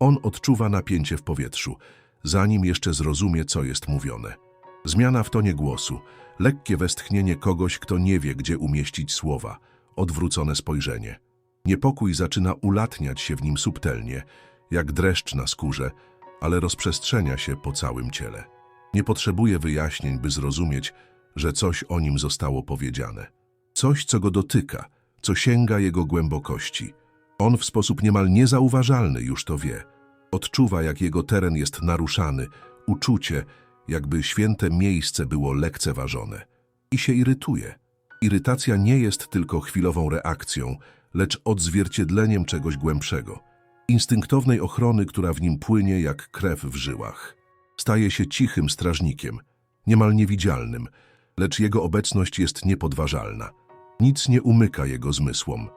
On odczuwa napięcie w powietrzu, zanim jeszcze zrozumie, co jest mówione. Zmiana w tonie głosu, lekkie westchnienie kogoś, kto nie wie, gdzie umieścić słowa, odwrócone spojrzenie. Niepokój zaczyna ulatniać się w nim subtelnie, jak dreszcz na skórze, ale rozprzestrzenia się po całym ciele. Nie potrzebuje wyjaśnień, by zrozumieć, że coś o nim zostało powiedziane. Coś, co go dotyka, co sięga jego głębokości. On w sposób niemal niezauważalny już to wie. Odczuwa, jak jego teren jest naruszany, uczucie, jakby święte miejsce było lekceważone. I się irytuje. Irytacja nie jest tylko chwilową reakcją, lecz odzwierciedleniem czegoś głębszego. Instynktownej ochrony, która w nim płynie jak krew w żyłach. Staje się cichym strażnikiem, niemal niewidzialnym, lecz jego obecność jest niepodważalna. Nic nie umyka jego zmysłom.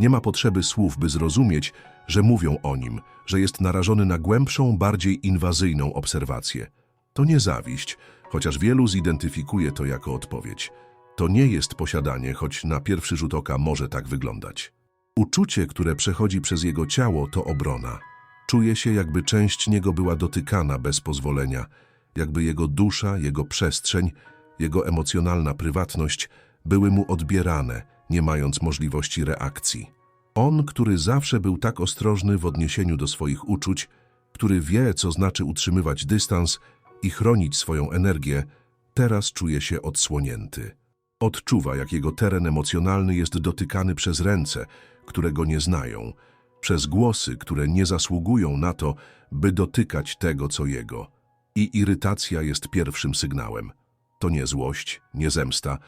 Nie ma potrzeby słów, by zrozumieć, że mówią o nim, że jest narażony na głębszą, bardziej inwazyjną obserwację. To nie zawiść, chociaż wielu zidentyfikuje to jako odpowiedź. To nie jest posiadanie, choć na pierwszy rzut oka może tak wyglądać. Uczucie, które przechodzi przez jego ciało, to obrona. Czuje się, jakby część niego była dotykana bez pozwolenia, jakby jego dusza, jego przestrzeń, jego emocjonalna prywatność były mu odbierane, nie mając możliwości reakcji. On, który zawsze był tak ostrożny w odniesieniu do swoich uczuć, który wie, co znaczy utrzymywać dystans i chronić swoją energię, teraz czuje się odsłonięty. Odczuwa, jak jego teren emocjonalny jest dotykany przez ręce, które go nie znają, przez głosy, które nie zasługują na to, by dotykać tego, co jego. I irytacja jest pierwszym sygnałem. To nie złość, nie zemsta,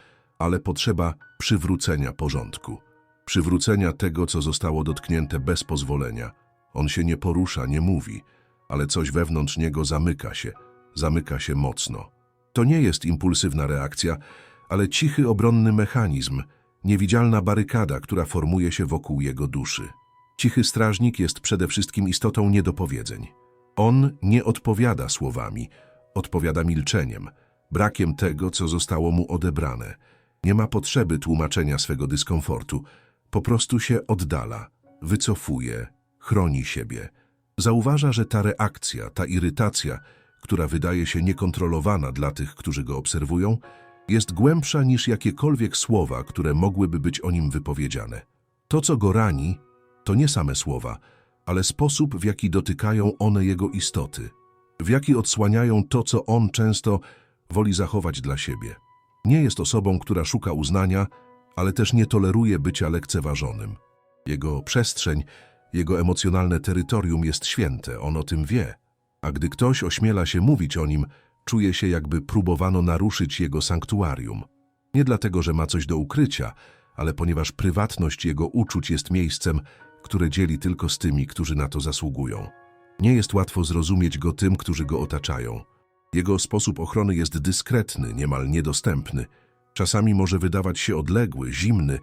ale potrzeba przywrócenia porządku. Przywrócenia tego, co zostało dotknięte bez pozwolenia. On się nie porusza, nie mówi, ale coś wewnątrz niego zamyka się, zamyka się mocno. To nie jest impulsywna reakcja, ale cichy obronny mechanizm, niewidzialna barykada, która formuje się wokół jego duszy. Cichy strażnik jest przede wszystkim istotą niedopowiedzeń. On nie odpowiada słowami, odpowiada milczeniem, brakiem tego, co zostało mu odebrane. Nie ma potrzeby tłumaczenia swego dyskomfortu, po prostu się oddala, wycofuje, chroni siebie. Zauważa, że ta reakcja, ta irytacja, która wydaje się niekontrolowana dla tych, którzy go obserwują, jest głębsza niż jakiekolwiek słowa, które mogłyby być o nim wypowiedziane. To, co go rani, to nie same słowa, ale sposób, w jaki dotykają one jego istoty, w jaki odsłaniają to, co on często woli zachować dla siebie. Nie jest osobą, która szuka uznania, ale też nie toleruje bycia lekceważonym. Jego przestrzeń, jego emocjonalne terytorium jest święte, on o tym wie. A gdy ktoś ośmiela się mówić o nim, czuje się jakby próbowano naruszyć jego sanktuarium. Nie dlatego, że ma coś do ukrycia, ale ponieważ prywatność jego uczuć jest miejscem, które dzieli tylko z tymi, którzy na to zasługują. Nie jest łatwo zrozumieć go tym, którzy go otaczają. Jego sposób ochrony jest dyskretny, niemal niedostępny. Czasami może wydawać się odległy, zimny,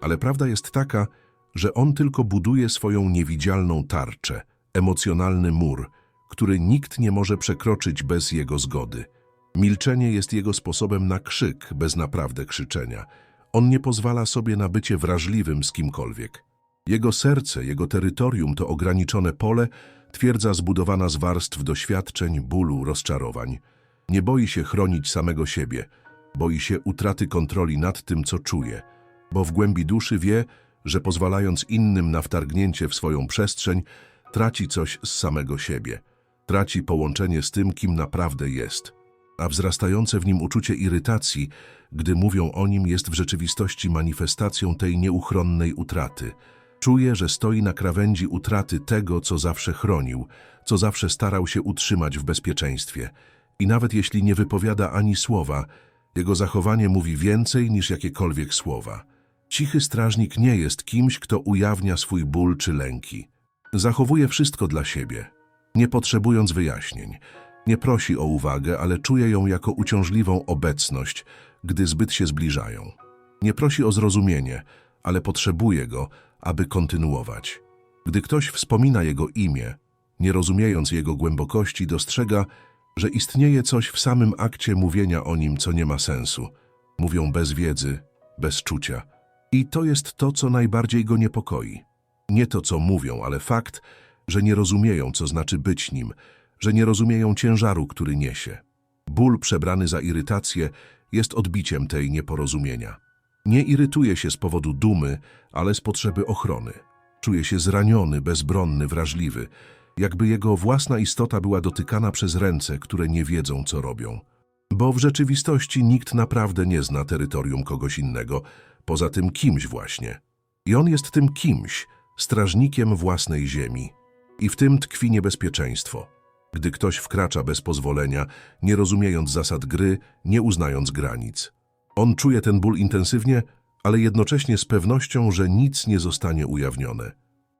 ale prawda jest taka, że on tylko buduje swoją niewidzialną tarczę, emocjonalny mur, który nikt nie może przekroczyć bez jego zgody. Milczenie jest jego sposobem na krzyk, bez naprawdę krzyczenia. On nie pozwala sobie na bycie wrażliwym z kimkolwiek. Jego serce, jego terytorium to ograniczone pole, twierdza zbudowana z warstw doświadczeń, bólu, rozczarowań. Nie boi się chronić samego siebie, boi się utraty kontroli nad tym, co czuje, bo w głębi duszy wie, że pozwalając innym na wtargnięcie w swoją przestrzeń, traci coś z samego siebie, traci połączenie z tym, kim naprawdę jest. A wzrastające w nim uczucie irytacji, gdy mówią o nim, jest w rzeczywistości manifestacją tej nieuchronnej utraty. Czuje, że stoi na krawędzi utraty tego, co zawsze chronił, co zawsze starał się utrzymać w bezpieczeństwie. I nawet jeśli nie wypowiada ani słowa, jego zachowanie mówi więcej niż jakiekolwiek słowa. Cichy strażnik nie jest kimś, kto ujawnia swój ból czy lęki. Zachowuje wszystko dla siebie, nie potrzebując wyjaśnień. Nie prosi o uwagę, ale czuje ją jako uciążliwą obecność, gdy zbyt się zbliżają. Nie prosi o zrozumienie, ale potrzebuje go, aby kontynuować. Gdy ktoś wspomina jego imię, nie rozumiejąc jego głębokości, dostrzega, że istnieje coś w samym akcie mówienia o nim, co nie ma sensu. Mówią bez wiedzy, bez czucia. I to jest to, co najbardziej go niepokoi. Nie to, co mówią, ale fakt, że nie rozumieją, co znaczy być nim, że nie rozumieją ciężaru, który niesie. Ból przebrany za irytację jest odbiciem tej nieporozumienia. Nie irytuje się z powodu dumy, ale z potrzeby ochrony. Czuje się zraniony, bezbronny, wrażliwy, jakby jego własna istota była dotykana przez ręce, które nie wiedzą, co robią. Bo w rzeczywistości nikt naprawdę nie zna terytorium kogoś innego, poza tym kimś właśnie. I on jest tym kimś, strażnikiem własnej ziemi. I w tym tkwi niebezpieczeństwo. Gdy ktoś wkracza bez pozwolenia, nie rozumiejąc zasad gry, nie uznając granic. On czuje ten ból intensywnie, ale jednocześnie z pewnością, że nic nie zostanie ujawnione.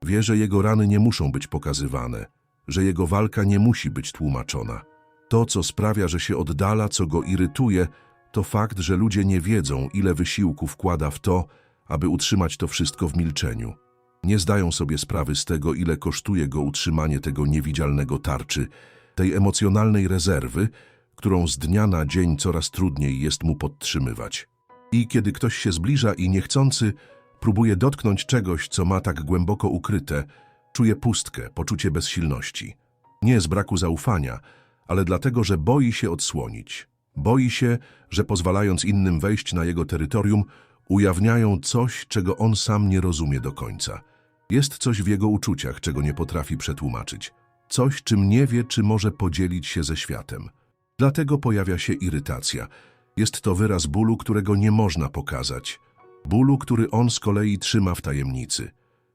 Wie, że jego rany nie muszą być pokazywane, że jego walka nie musi być tłumaczona. To, co sprawia, że się oddala, co go irytuje, to fakt, że ludzie nie wiedzą, ile wysiłku wkłada w to, aby utrzymać to wszystko w milczeniu. Nie zdają sobie sprawy z tego, ile kosztuje go utrzymanie tego niewidzialnego tarczy, tej emocjonalnej rezerwy, którą z dnia na dzień coraz trudniej jest mu podtrzymywać. I kiedy ktoś się zbliża i niechcący próbuje dotknąć czegoś, co ma tak głęboko ukryte, czuje pustkę, poczucie bezsilności. Nie z braku zaufania, ale dlatego, że boi się odsłonić. Boi się, że pozwalając innym wejść na jego terytorium, ujawniają coś, czego on sam nie rozumie do końca. Jest coś w jego uczuciach, czego nie potrafi przetłumaczyć. Coś, czym nie wie, czy może podzielić się ze światem. Dlatego pojawia się irytacja. Jest to wyraz bólu, którego nie można pokazać. Bólu, który on z kolei trzyma w tajemnicy.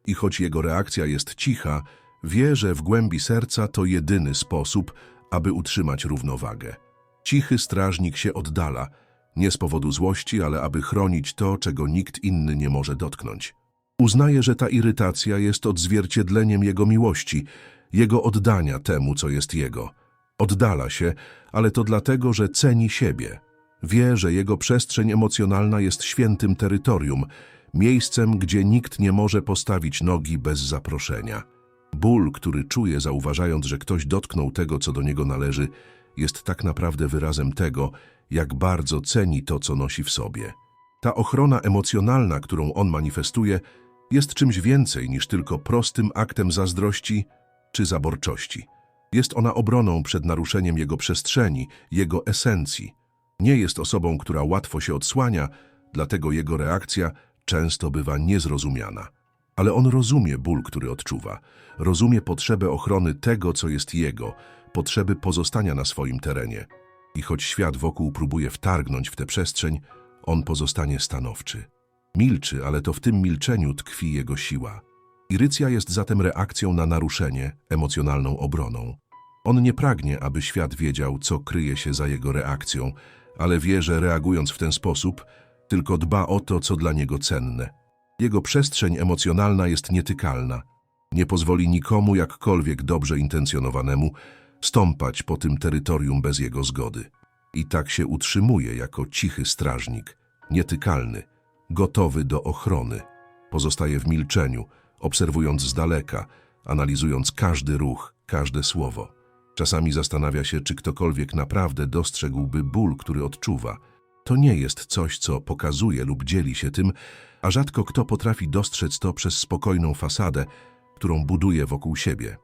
I choć jego reakcja jest cicha, wie, że w głębi serca to jedyny sposób, aby utrzymać równowagę. Cichy strażnik się oddala, nie z powodu złości, ale aby chronić to, czego nikt inny nie może dotknąć. Uznaje, że ta irytacja jest odzwierciedleniem jego miłości, jego oddania temu, co jest jego. Oddala się, ale to dlatego, że ceni siebie. Wie, że jego przestrzeń emocjonalna jest świętym terytorium, miejscem, gdzie nikt nie może postawić nogi bez zaproszenia. Ból, który czuje, zauważając, że ktoś dotknął tego, co do niego należy, jest tak naprawdę wyrazem tego, jak bardzo ceni to, co nosi w sobie. Ta ochrona emocjonalna, którą on manifestuje, jest czymś więcej niż tylko prostym aktem zazdrości czy zaborczości. Jest ona obroną przed naruszeniem jego przestrzeni, jego esencji. Nie jest osobą, która łatwo się odsłania, dlatego jego reakcja często bywa niezrozumiana. Ale on rozumie ból, który odczuwa, rozumie potrzebę ochrony tego, co jest jego, potrzeby pozostania na swoim terenie. I choć świat wokół próbuje wtargnąć w tę przestrzeń, on pozostanie stanowczy. Milczy, ale to w tym milczeniu tkwi jego siła. Irycja jest zatem reakcją na naruszenie, emocjonalną obroną. On nie pragnie, aby świat wiedział, co kryje się za jego reakcją, ale wie, że reagując w ten sposób, tylko dba o to, co dla niego cenne. Jego przestrzeń emocjonalna jest nietykalna. Nie pozwoli nikomu, jakkolwiek dobrze intencjonowanemu, stąpać po tym terytorium bez jego zgody. I tak się utrzymuje jako cichy strażnik, nietykalny, gotowy do ochrony. Pozostaje w milczeniu, obserwując z daleka, analizując każdy ruch, każde słowo. Czasami zastanawia się, czy ktokolwiek naprawdę dostrzegłby ból, który odczuwa. To nie jest coś, co pokazuje lub dzieli się tym, a rzadko kto potrafi dostrzec to przez spokojną fasadę, którą buduje wokół siebie.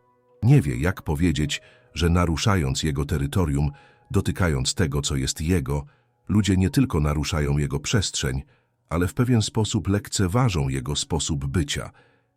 Nie wie, jak powiedzieć, że naruszając jego terytorium, dotykając tego, co jest jego, ludzie nie tylko naruszają jego przestrzeń, ale w pewien sposób lekceważą jego sposób bycia,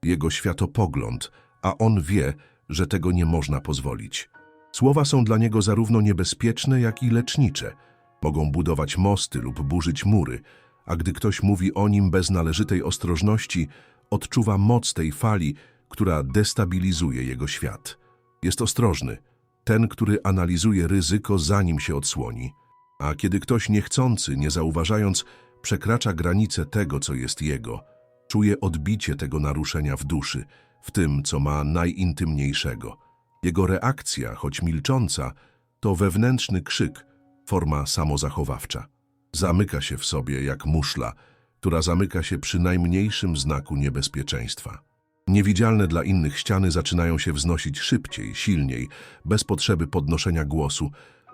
jego światopogląd, a on wie, że tego nie można pozwolić. Słowa są dla niego zarówno niebezpieczne, jak i lecznicze. Mogą budować mosty lub burzyć mury, a gdy ktoś mówi o nim bez należytej ostrożności, odczuwa moc tej fali, która destabilizuje jego świat. Jest ostrożny, ten, który analizuje ryzyko zanim się odsłoni. A kiedy ktoś niechcący, nie zauważając, przekracza granice tego, co jest jego, czuje odbicie tego naruszenia w duszy, w tym, co ma najintymniejszego. Jego reakcja, choć milcząca, to wewnętrzny krzyk, forma samozachowawcza. Zamyka się w sobie jak muszla, która zamyka się przy najmniejszym znaku niebezpieczeństwa. Niewidzialne dla innych ściany zaczynają się wznosić szybciej, silniej, bez potrzeby podnoszenia głosu,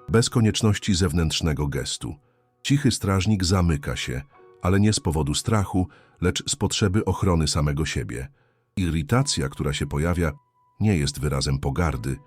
bez konieczności zewnętrznego gestu. Cichy strażnik zamyka się, ale nie z powodu strachu, lecz z potrzeby ochrony samego siebie. Irytacja, która się pojawia, nie jest wyrazem pogardy,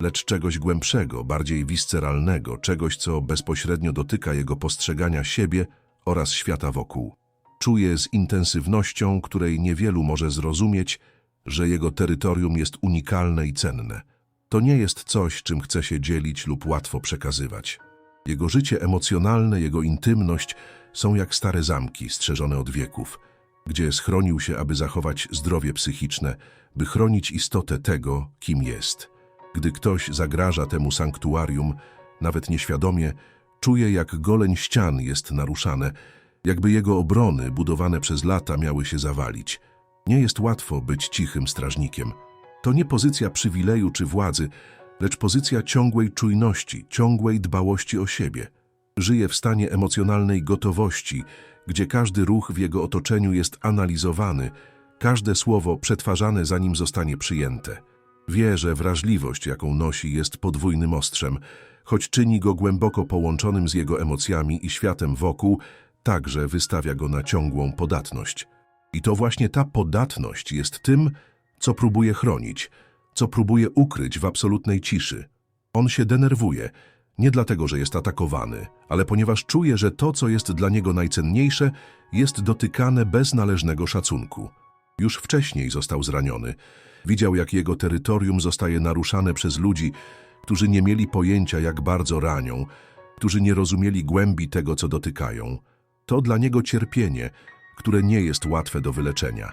lecz czegoś głębszego, bardziej visceralnego, czegoś, co bezpośrednio dotyka jego postrzegania siebie oraz świata wokół. Czuje z intensywnością, której niewielu może zrozumieć, że jego terytorium jest unikalne i cenne. To nie jest coś, czym chce się dzielić lub łatwo przekazywać. Jego życie emocjonalne, jego intymność są jak stare zamki strzeżone od wieków, gdzie schronił się, aby zachować zdrowie psychiczne, by chronić istotę tego, kim jest. Gdy ktoś zagraża temu sanktuarium, nawet nieświadomie, czuje jak goleń ścian jest naruszane, jakby jego obrony, budowane przez lata, miały się zawalić. Nie jest łatwo być cichym strażnikiem. To nie pozycja przywileju czy władzy, lecz pozycja ciągłej czujności, ciągłej dbałości o siebie. Żyje w stanie emocjonalnej gotowości, gdzie każdy ruch w jego otoczeniu jest analizowany, każde słowo przetwarzane zanim zostanie przyjęte. Wie, że wrażliwość, jaką nosi, jest podwójnym ostrzem, choć czyni go głęboko połączonym z jego emocjami i światem wokół, także wystawia go na ciągłą podatność. I to właśnie ta podatność jest tym, co próbuje chronić, co próbuje ukryć w absolutnej ciszy. On się denerwuje, nie dlatego, że jest atakowany, ale ponieważ czuje, że to, co jest dla niego najcenniejsze, jest dotykane bez należnego szacunku. Już wcześniej został zraniony. Widział, jak jego terytorium zostaje naruszane przez ludzi, którzy nie mieli pojęcia, jak bardzo ranią, którzy nie rozumieli głębi tego, co dotykają. To dla niego cierpienie, które nie jest łatwe do wyleczenia.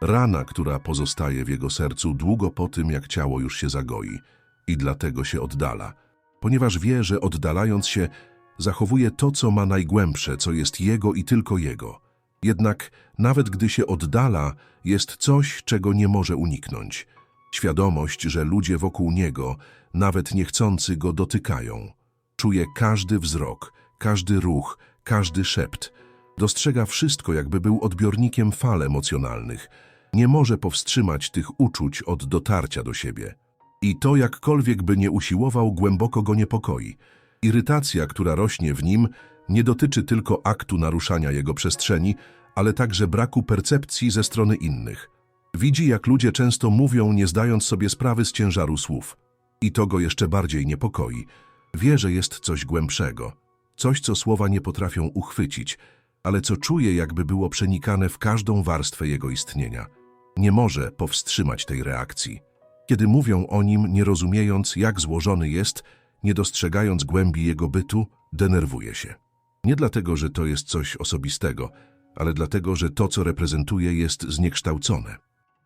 Rana, która pozostaje w jego sercu długo po tym, jak ciało już się zagoi i dlatego się oddala, ponieważ wie, że oddalając się, zachowuje to, co ma najgłębsze, co jest jego i tylko jego. Jednak nawet gdy się oddala, jest coś, czego nie może uniknąć. Świadomość, że ludzie wokół niego, nawet niechcący go dotykają. Czuje każdy wzrok, każdy ruch, każdy szept. Dostrzega wszystko, jakby był odbiornikiem fal emocjonalnych. Nie może powstrzymać tych uczuć od dotarcia do siebie. I to, jakkolwiek by nie usiłował, głęboko go niepokoi. Irytacja, która rośnie w nim, nie dotyczy tylko aktu naruszania jego przestrzeni, ale także braku percepcji ze strony innych. Widzi, jak ludzie często mówią, nie zdając sobie sprawy z ciężaru słów. I to go jeszcze bardziej niepokoi. Wie, że jest coś głębszego, coś, co słowa nie potrafią uchwycić, ale co czuje, jakby było przenikane w każdą warstwę jego istnienia. Nie może powstrzymać tej reakcji. Kiedy mówią o nim, nie rozumiejąc, jak złożony jest, nie dostrzegając głębi jego bytu, denerwuje się. Nie dlatego, że to jest coś osobistego, ale dlatego, że to, co reprezentuje, jest zniekształcone.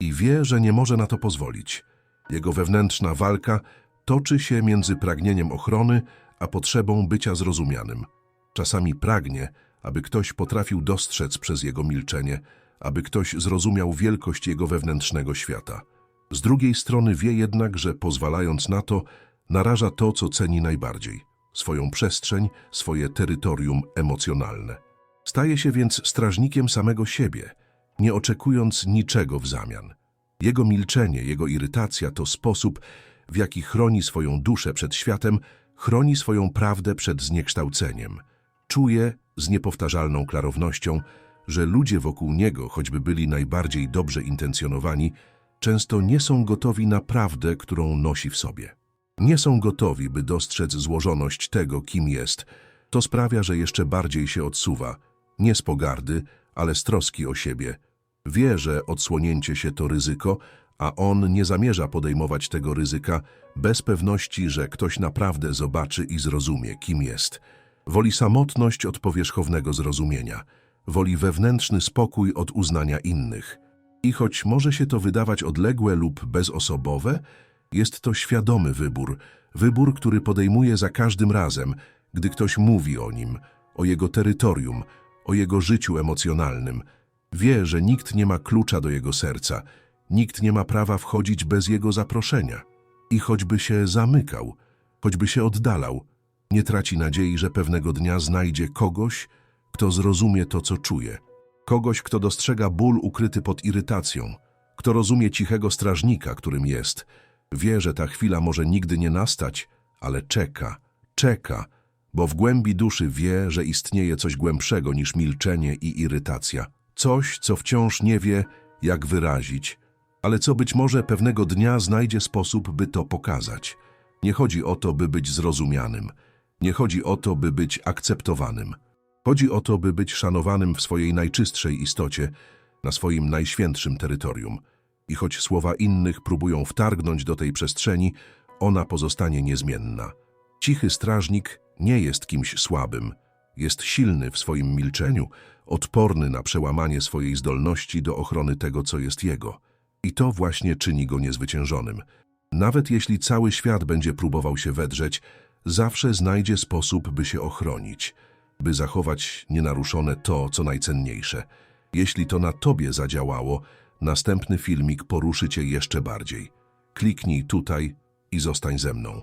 I wie, że nie może na to pozwolić. Jego wewnętrzna walka toczy się między pragnieniem ochrony, a potrzebą bycia zrozumianym. Czasami pragnie, aby ktoś potrafił dostrzec przez jego milczenie, aby ktoś zrozumiał wielkość jego wewnętrznego świata. Z drugiej strony wie jednak, że pozwalając na to, naraża to, co ceni najbardziej swoją przestrzeń, swoje terytorium emocjonalne. Staje się więc strażnikiem samego siebie, nie oczekując niczego w zamian. Jego milczenie, jego irytacja to sposób, w jaki chroni swoją duszę przed światem, chroni swoją prawdę przed zniekształceniem. Czuje z niepowtarzalną klarownością, że ludzie wokół niego, choćby byli najbardziej dobrze intencjonowani, często nie są gotowi na prawdę, którą nosi w sobie. Nie są gotowi, by dostrzec złożoność tego, kim jest. To sprawia, że jeszcze bardziej się odsuwa, nie z pogardy, ale z troski o siebie. Wie, że odsłonięcie się to ryzyko, a on nie zamierza podejmować tego ryzyka bez pewności, że ktoś naprawdę zobaczy i zrozumie, kim jest. Woli samotność od powierzchownego zrozumienia, woli wewnętrzny spokój od uznania innych. I choć może się to wydawać odległe lub bezosobowe, jest to świadomy wybór, wybór, który podejmuje za każdym razem, gdy ktoś mówi o nim, o jego terytorium, o jego życiu emocjonalnym. Wie, że nikt nie ma klucza do jego serca, nikt nie ma prawa wchodzić bez jego zaproszenia. I choćby się zamykał, choćby się oddalał, nie traci nadziei, że pewnego dnia znajdzie kogoś, kto zrozumie to, co czuje. Kogoś, kto dostrzega ból ukryty pod irytacją, kto rozumie cichego strażnika, którym jest. Wie, że ta chwila może nigdy nie nastać, ale czeka, czeka, bo w głębi duszy wie, że istnieje coś głębszego niż milczenie i irytacja. Coś, co wciąż nie wie, jak wyrazić, ale co być może pewnego dnia znajdzie sposób, by to pokazać. Nie chodzi o to, by być zrozumianym. Nie chodzi o to, by być akceptowanym. Chodzi o to, by być szanowanym w swojej najczystszej istocie, na swoim najświętszym terytorium. I choć słowa innych próbują wtargnąć do tej przestrzeni, ona pozostanie niezmienna. Cichy strażnik nie jest kimś słabym. Jest silny w swoim milczeniu, odporny na przełamanie swojej zdolności do ochrony tego, co jest jego. I to właśnie czyni go niezwyciężonym. Nawet jeśli cały świat będzie próbował się wedrzeć, zawsze znajdzie sposób, by się ochronić, by zachować nienaruszone to, co najcenniejsze. Jeśli to na tobie zadziałało, następny filmik poruszy cię jeszcze bardziej. Kliknij tutaj i zostań ze mną.